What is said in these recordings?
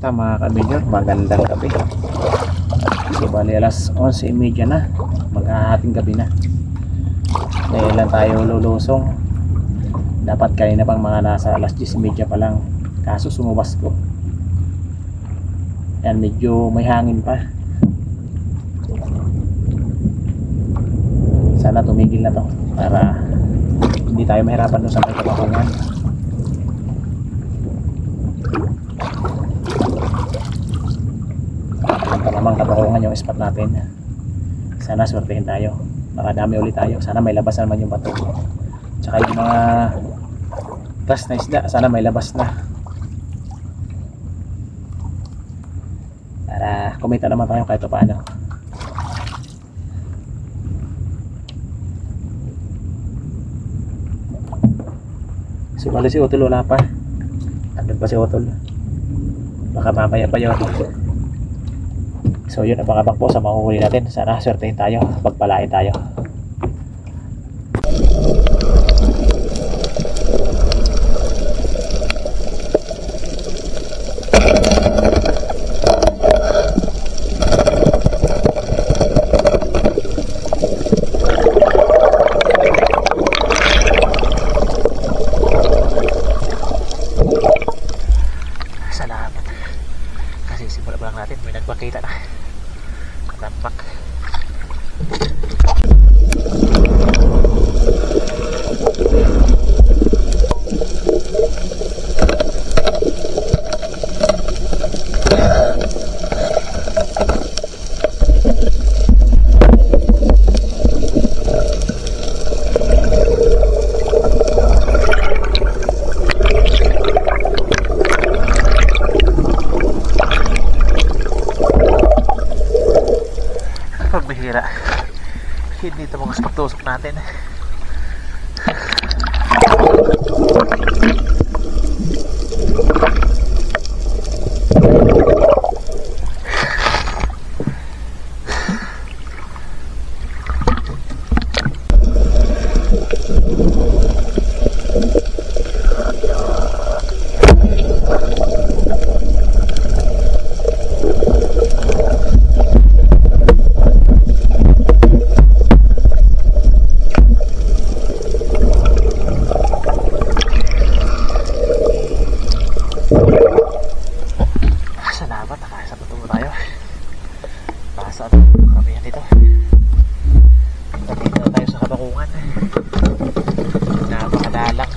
Kamusta mga kabidyor? Magandang gabi. So bali alas 11.30 na. Maghahating gabi na. Ngayon lang tayo lulusong. Dapat kanina pang mga nasa alas 10.30 pa lang. Kaso sumubas ko. Yan medyo may hangin pa. Sana tumigil na to para hindi tayo mahirapan doon sa may kapakungan. Ang kapakungan yung spot natin. Sana swertehin tayo. Makadami ulit tayo. Sana may labas naman yung bato. Tsaka yung mga gas na isda, sana may labas na. Para kumita naman tayo kahit pa paano. Si Bali si Utol wala pa. Andun pa si Utol. Baka mamaya pa yun. So yun ang mga bakbo sa mahuhuli natin. Sana swertehin tayo. Pagpalain tayo. tak, tak. Hindi ito mga pagtusok natin. Salamat, nakasa tutungo tayo. Nasa at kamihan dito. Nandito tayo sa kabakungan. Napakadalang.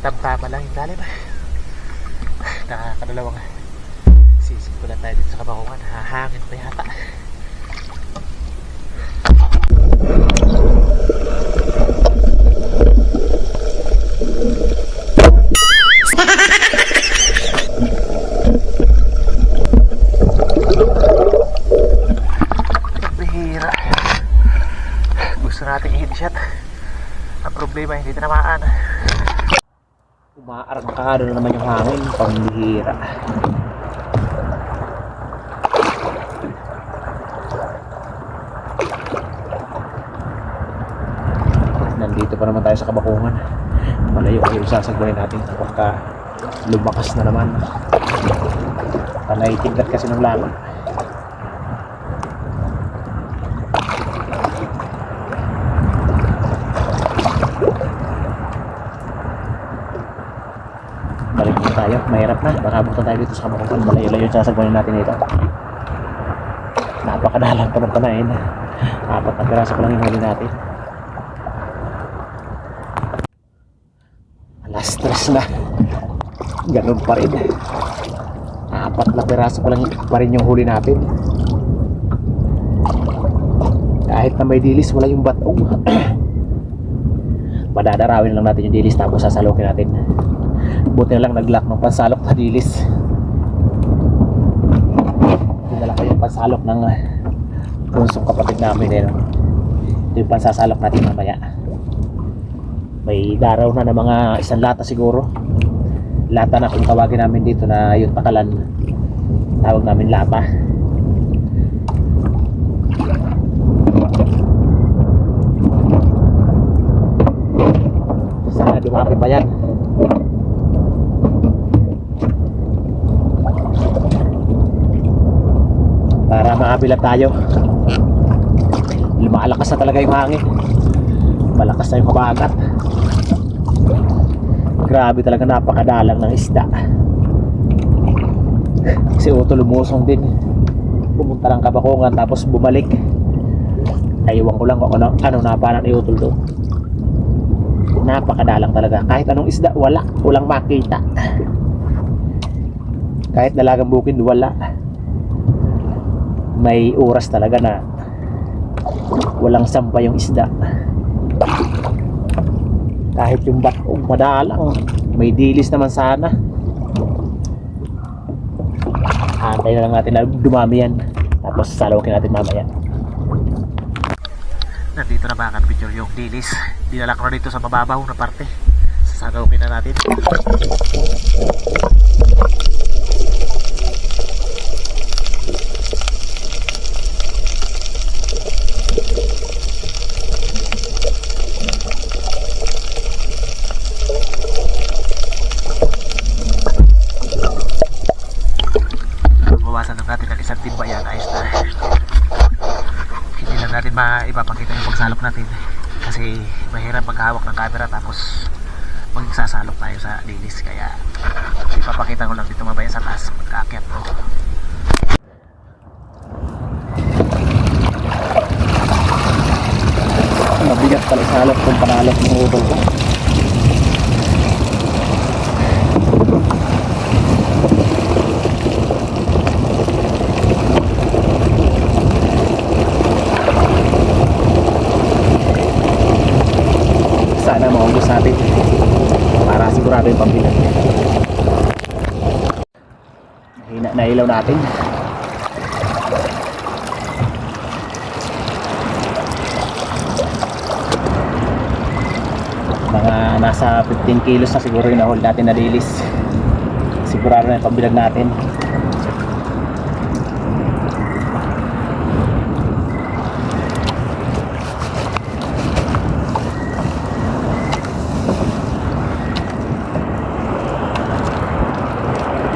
Katamtama lang yung lalim. Nakakadalawang sisig ko lang tayo dito sa kabakungan. Hahangin pa yata. Bihira. Gusto nating i-headshot. Ang problema hindi tinamaan. Umaarangkado na naman yung hangin, pambihira. Nandito pa naman tayo sa kabakungan. Malayo kayo sasagwain natin pagka lumakas na naman. Panay tingkat kasi ng laman. balik na tayo mahirap na. Baka buta tayo dito sa kabakutan malayo-layo yung sasagwanin natin dito. Napakadalang pa ng panain apat na piraso pa lang yung huli natin. Alas stress na. Ganun pa rin. Apat na piraso pa lang pa rin yung huli natin. Kahit na may dilis wala yung batong. Padadarawin lang natin yung dilis tapos sasalukin natin buti na lang naglock ng pansalok na dilis. Pansalok ng uh, bunsong kapatid namin eh, no? ito yung pansasalok natin mamaya. May daraw na ng mga isang lata siguro. Lata na kung tawagin namin dito na yung takalan tawag namin lata. Sana dumami pa yan maabilan tayo. Lumalakas na talaga yung hangin. Malakas na yung kabagat grabe talaga napakadalang ng isda. Si Otto lumusong din. Pumunta ng kabakungan tapos bumalik. Aywan ko lang kung ano, ano na parang ni Utol doon. Napakadalang talaga. Kahit anong isda wala. Walang makita. Kahit dalagang bukid wala may oras talaga na walang sampa yung isda. Kahit yung batong madalang may dilis naman sana. Antay na lang natin na dumami yan. Tapos salawkin natin mamaya. Nandito na mga kanbidyo yung dilis? Dinala na dito sa mababaw na parte. Sasagawin na natin bawasan lang natin ng isang timba yan ayos na hindi lang natin maipapakita yung pagsalok natin kasi mahirap maghawak ng camera tapos magsasalok tayo sa dilis kaya ipapakita ko lang dito mamaya sa taas magkaakyat ko mabigat pala salok kung panalok ng utol ko. Sana maubos natin para sigurado yung pambilan hina na ilaw natin mga nasa 15 kilos na siguro yung nahol natin na dilis sigurado na yung pambilag natin.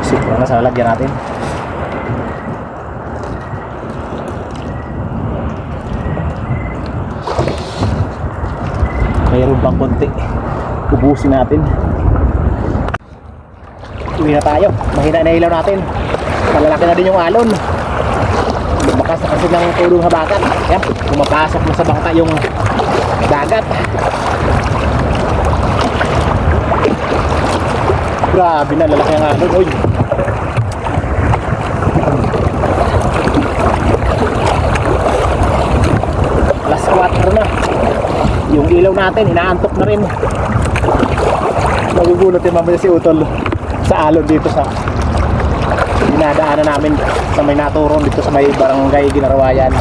Siguro na sa lalagyan natin. Mayroon pang konti ubusin natin. Uwi na tayo. Mahina na ilaw natin. Malalaki na din yung alon. Lumakas na kasi ng tulong habakan yan pumapasok na sa bangka yung dagat. Grabe na lalaki ang alon. Uy. Alas 4 na. Yung ilaw natin inaantok na rin nagugulat yung mamaya si Utol sa alon dito sa dinadaanan namin sa may naturon dito sa may barangay Ginarawayan.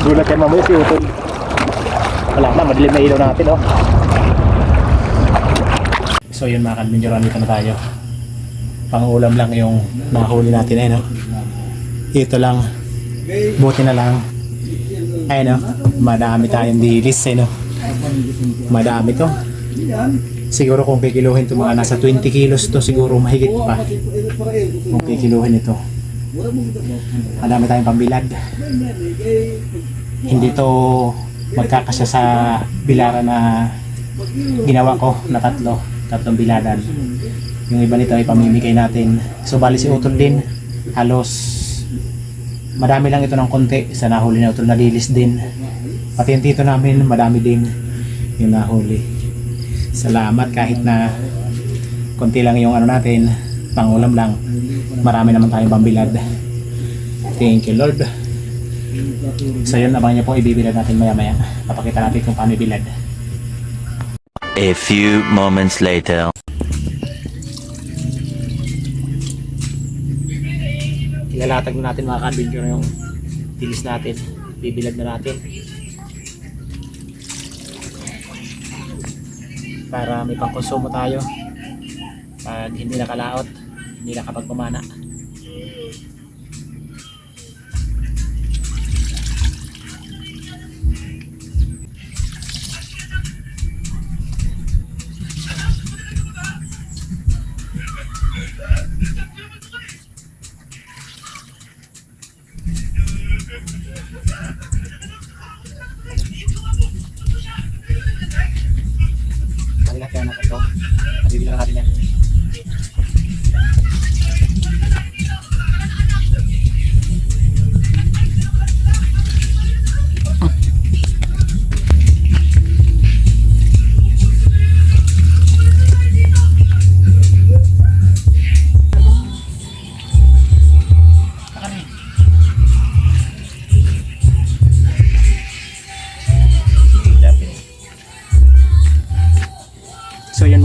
Gulat yan mamaya si Utol. Wala na madilim na ilaw natin oh. So yun mga kalminjoran dito na tayo. Pangulam lang yung nahuli natin eh no ito lang. Buti na lang. Ay no, madami tayong dilis eh no. Madami to. Siguro kung kikiluhin to mga nasa 20 kilos to siguro mahigit pa. Kung kikiluhin ito. Madami tayong pambilad. Hindi to magkakasya sa bilaran na ginawa ko na tatlo. Tatlong biladan. Yung iba nito ay pamimigay natin. So bali si Utol din. Halos madami lang ito ng konti sa nahuli na ito nalilis din pati yung tito namin madami din yung nahuli salamat kahit na konti lang yung ano natin pangulam lang marami naman tayong pambilad thank you lord so yun abang niyo po ibibilad natin maya maya papakita natin kung paano ibilad A few moments later. ilalatag na natin mga ka-adventure yung tilis natin. Bibilad na natin. Para may pangkonsumo tayo. Pag hindi nakalaot, hindi nakapagpamana.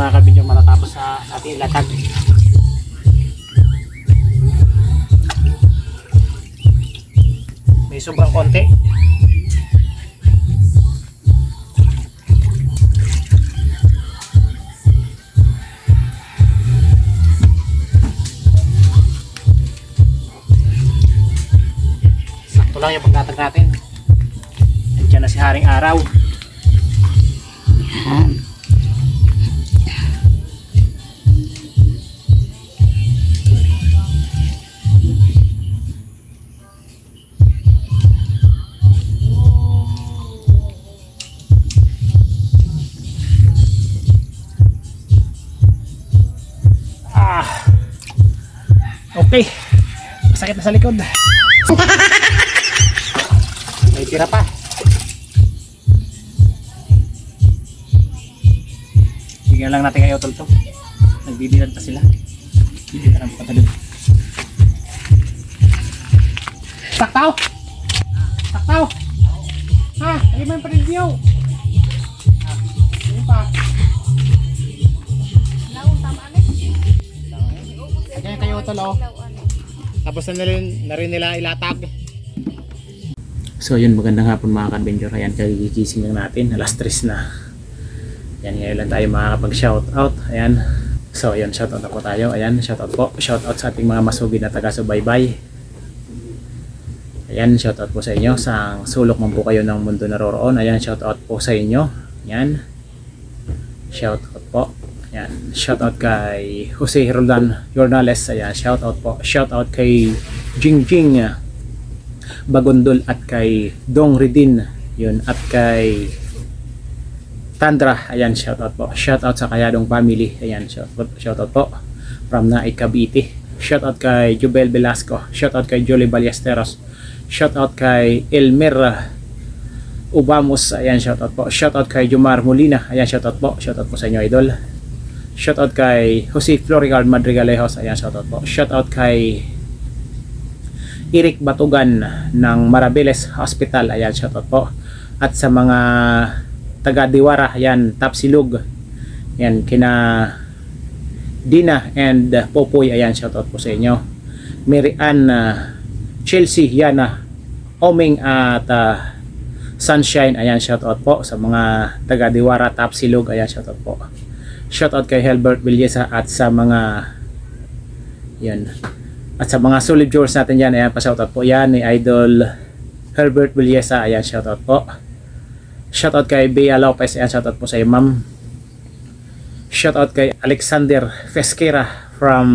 Mga kabidyo matatapos sa ating latag. May sobrang konti. Sakto lang yung paglatag natin. Nandiyan na si Haring Araw. Ah. Okay. Masakit na sa likod. May tira pa. Bigyan lang natin kayo tol to. Nagbibilad pa sila. Hindi na lang patalod. Taktaw! Taktaw! Ha? Ay mo yung panidyo! Ayun pa. Ganyan kayo tol oh. Tapos na rin, na rin nila ilatag. So yun, magandang hapon mga ka-adventure. Ayan, kagigising lang natin. Alas 3 na. Ayan, ngayon lang tayo makakapag-shout out. Ayan. So yun, shout out ako tayo. Ayan, shout out po. Shout out sa ating mga masugid na taga-subaybay. Ayan, shout out po sa inyo. Sa sulok man po kayo ng mundo naroroon. Ayan, shout out po sa inyo. Ayan. Shout Ayan. Shout out kay Jose Roldan Jornales. Ayan, shout out po. Shout out kay Jing Jing Bagondol at kay Dong Ridin. Yun. At kay Tandra. Ayan, shout out po. Shout out sa Kayadong family. Ayan, shout out, shout out po. From Naik Cavite. Shout out kay Jubel Velasco. Shout out kay Jolie Ballesteros. Shout out kay Elmer Ubamos. Ayan, shout out po. Shout out kay Jumar Molina. Ayan, shout out po. Shout out po sa inyo, idol. Shout out kay Jose Florical Madrigalejos. Ayan, shout out po. Shout out kay Eric Batugan ng Marabeles Hospital. Ayan, shout out po. At sa mga taga Diwara, ayan, Tapsilog. Ayan, kina Dina and Popoy. Ayan, shout out po sa inyo. Mary Ann uh, Chelsea, Yana, Oming at uh, Sunshine. Ayan, shout out po sa mga taga Diwara, Tapsilog. Ayan, shout out po. Shout out kay Helbert Villesa at sa mga yan. At sa mga solid viewers natin yan, ayan, pa-shoutout po yan ni Idol Herbert Villesa, ayan, shoutout po. Shoutout kay Bea Lopez, ayan, shoutout po sa iyo, ma'am. Shoutout kay Alexander Fesquera from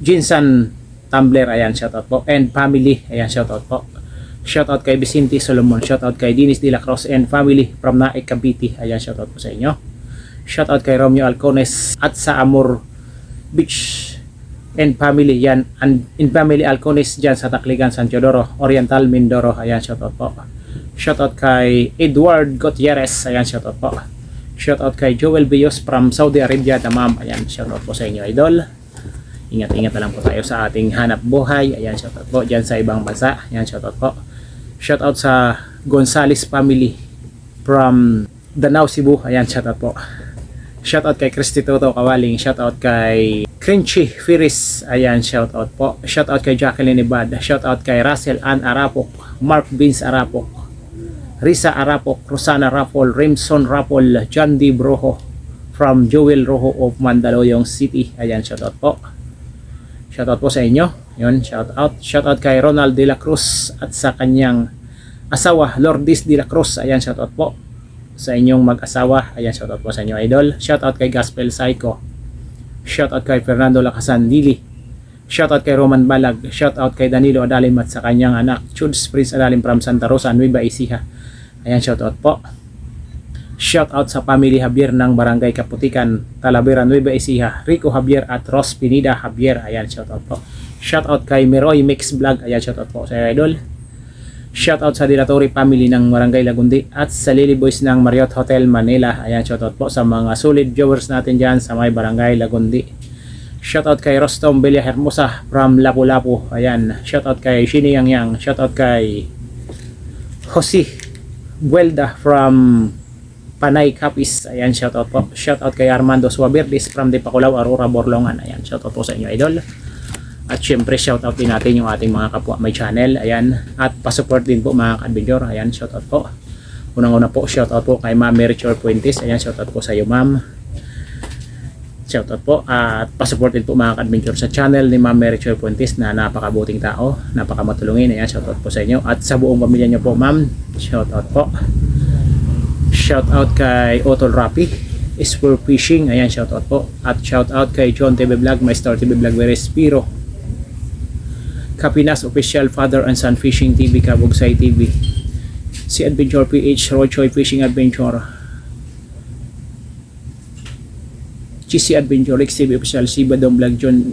Jinsan Tumblr, ayan, shoutout po. And family, ayan, shoutout po. Shoutout kay Vicente Solomon, shoutout kay Dennis De La Cruz and family from Naik Cavite, ayan, shoutout po sa inyo. Shoutout kay Romeo Alcones at sa Amor Beach and family yan and in family Alcones dyan sa Takligan San Teodoro Oriental Mindoro. Ayan shoutout po. Shoutout kay Edward Gutierrez. Ayan shoutout po. Shoutout kay Joel Bios from Saudi Arabia. Damam ayan shoutout po sa inyo idol. Ingat-ingat na lang po tayo sa ating hanap buhay. Ayan shoutout po dyan sa ibang bansa. Ayan shoutout po. Shoutout sa Gonzales family from Danau Cebu. Ayan shoutout po shoutout kay Christy Toto Kawaling shoutout kay Crunchy Firis, ayan, shout out po. Shout out kay Jacqueline Ibad. Shout out kay Russell Ann Arapok, Mark Vince Arapok, Risa Arapok, Rosana Rapol, Rimson Rapol, John D. Brojo from Joel Rojo of Mandaluyong City. Ayan, shout out po. Shout out po sa inyo. Yun, shout out. Shout out kay Ronald De La Cruz at sa kanyang asawa, Lourdes De La Cruz. Ayan, shout out po sa inyong mag-asawa. Ayan, shout out po sa inyo, idol. Shout out kay Gospel Psycho. Shout out kay Fernando Lacasan Lili. Shout out kay Roman Balag. Shout out kay Danilo Adalim at sa kanyang anak, Chuds Prince Adalim from Santa Rosa, Nueva Ecija. Ayan, shout out po. Shout out sa family Javier ng Barangay Kaputikan, Talavera, Nueva Ecija, Rico Javier at Ross Pinida Javier. Ayan, shout out po. Shout out kay Meroy Mix Vlog. Ayan, shout out po sa idol. Shout out sa Dilatori family ng Barangay Lagundi at sa Lily Boys ng Marriott Hotel Manila. Ayan, shout out po sa mga solid viewers natin dyan sa may Barangay Lagundi. Shout out kay Rostom Belia Hermosa from Lapu-Lapu. Ayan, shout out kay Shini Yang Yang. Shout out kay Jose Buelda from Panay Capis. Ayan, shout out po. Shout out kay Armando Suaberdes from Dipakulaw, Aurora, Borlongan. Ayan, shout out po sa inyo, idol. At syempre, shout out din natin yung ating mga kapwa may channel. Ayan. At pasupport din po mga ka-adventure. Ayan, shout out po. Unang-una po, shout out po kay Ma'am Mary Chor Puentes. Ayan, shout out po sa iyo, Ma'am. Shout out po. At pasupport din po mga ka-adventure sa channel ni Ma'am Mary Chor Puentes na napakabuting tao, napakamatulungin. Ayan, shout out po sa inyo. At sa buong pamilya niyo po, Ma'am. Shout out po. Shout out kay Otol Rapi is for fishing. Ayan, shout out po. At shout out kay John TV Vlog, My Star TV Vlog, Verespiro. Kapinas Official Father and Son Fishing TV, Kabugsay TV. Si Adventure PH, Rochoy Fishing Adventure. GC Adventure, Rex TV Official, si Badong Vlog, John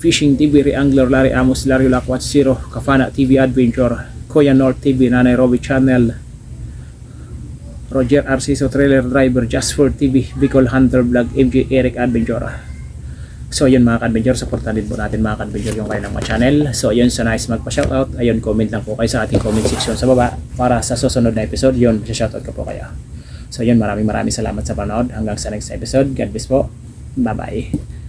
Fishing TV, Reangler, Larry Amos, Larry Lakwat, Zero, Kafana TV Adventure, Koya North TV, Nanay Robbie Channel, Roger Arciso Trailer Driver for TV Bicol Hunter Vlog MJ Eric Adventure So yun mga ka-adventure, din po natin mga ka-adventure yung kanilang channel. So yun, sa nice magpa-shoutout, ayun, comment lang po kayo sa ating comment section sa baba para sa susunod na episode, yun, shoutout ko po kayo. So yun, maraming maraming salamat sa panood. Hanggang sa next episode. God bless po. Bye-bye.